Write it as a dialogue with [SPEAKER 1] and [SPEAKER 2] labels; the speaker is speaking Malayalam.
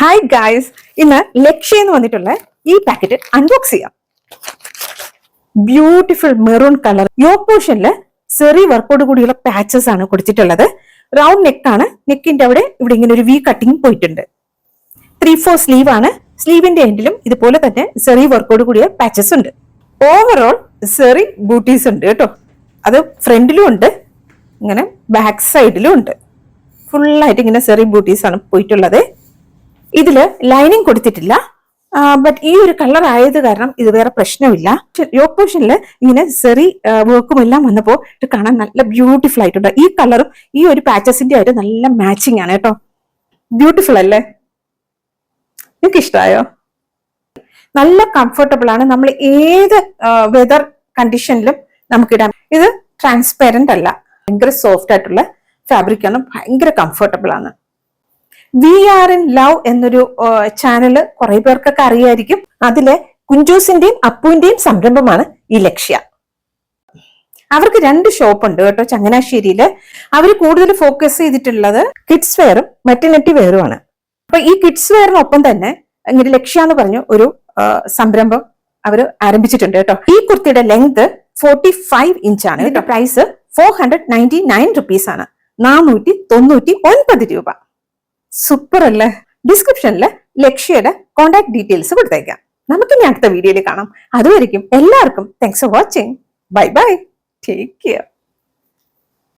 [SPEAKER 1] ഹായ് ഗായ്സ് ഇന്ന് ലക്ഷ്യ എന്ന് വന്നിട്ടുള്ള ഈ പാക്കറ്റ് അൺബോക്സ് ചെയ്യാം. ബ്യൂട്ടിഫുൾ മെറൂൺ കളർ യോ പോർഷനിൽ സെറി വർക്കോട് കൂടിയുള്ള പാച്ചസ് ആണ് കൊടുത്തിട്ടുള്ളത്. റൗണ്ട് നെക്കാണ് നെക്കിന്റെ അവിടെ ഇവിടെ ഇങ്ങനെ ഒരു വി കട്ടിങ് പോയിട്ടുണ്ട്. ത്രീ ഫോർ സ്ലീവ് ആണ്. സ്ലീവിന്റെ എൻഡിലും ഇതുപോലെ തന്നെ സെറി വർക്കോട് കൂടിയ പാച്ചസ് ഉണ്ട്. ഓവറോൾ സെറി ബൂട്ടീസ് ഉണ്ട് കേട്ടോ. അത് ഫ്രണ്ടിലും ഉണ്ട്. ഇങ്ങനെ ബാക്ക് സൈഡിലും ഉണ്ട്. ഫുള്ളായിട്ട് ഇങ്ങനെ സെറി ബൂട്ടീസ് ആണ് പോയിട്ടുള്ളത്. ഇതിൽ ലൈനിങ് കൊടുത്തിട്ടില്ല. ബട്ട് ഈ ഒരു കളർ ആയത് കാരണം ഇത് വേറെ പ്രശ്നമില്ല. യോക്ക് പോർഷനിൽ ഇങ്ങനെ സെറി വർക്കും എല്ലാം വന്നപ്പോൾ ഇത് കാണാൻ നല്ല ബ്യൂട്ടിഫുൾ ആയിട്ടുണ്ട്. ഈ കളറും ഈ ഒരു പാച്ചസിന്റെ ആയിട്ട് നല്ല മാച്ചിങ് ആണ് കേട്ടോ. ബ്യൂട്ടിഫുൾ അല്ലേ? നിങ്ങൾക്ക് ഇഷ്ടമായോ നല്ല കംഫർട്ടബിൾ ആണ്. നമ്മൾ ഏത് വെതർ കണ്ടീഷനിലും നമുക്ക് ഇടാം. ഇത് ട്രാൻസ്പെറന്റ് അല്ല. ഭയങ്കര സോഫ്റ്റ് ആയിട്ടുള്ള ഫാബ്രിക് ആണ്. ഭയങ്കര കംഫർട്ടബിൾ ആണ്. വി ആർ ഇൻ ലവ് എന്നൊരു ചാനൽ കുറെ പേർക്കൊക്കെ അറിയായിരിക്കും. അതിലെ കുഞ്ചൂസിന്റെയും അപ്പുവിന്റെയും സംരംഭമാണ് ഈ ലക്ഷ്യ. അവർക്ക് രണ്ട് ഷോപ്പ് ഉണ്ട് കേട്ടോ ചങ്ങനാശ്ശേരിയിൽ അവർ കൂടുതൽ ഫോക്കസ് ചെയ്തിട്ടുള്ളത് കിഡ്സ് വെയറും മെറ്റർണിറ്റി വെയറുമാണ് അപ്പൊ ഈ കിഡ്സ് വെയറിനൊപ്പം തന്നെ ഇങ്ങനെ ലക്ഷ്യ എന്ന് പറഞ്ഞു ഒരു സംരംഭം അവർ ആരംഭിച്ചിട്ടുണ്ട് കേട്ടോ. ഈ കുർത്തിയുടെ ലെങ്ത് ഫോർട്ടി ഫൈവ് ആണ്. ഇതിന്റെ price four hundred ninety nine rupees ആണ്. നാനൂറ്റി തൊണ്ണൂറ്റി ഒൻപത് രൂപ. സൂപ്പർ അല്ലേ? ഡിസ്ക്രിപ്ഷനിൽ ലക്ഷ്യയുടെ കോൺടാക്ട് ഡീറ്റെയിൽസ് കൊടുത്തേക്കാം. നമുക്ക് ഇനി അടുത്ത വീഡിയോയിൽ കാണാം. അതുവരെയും എല്ലാവർക്കും thanks for watching bye bye take care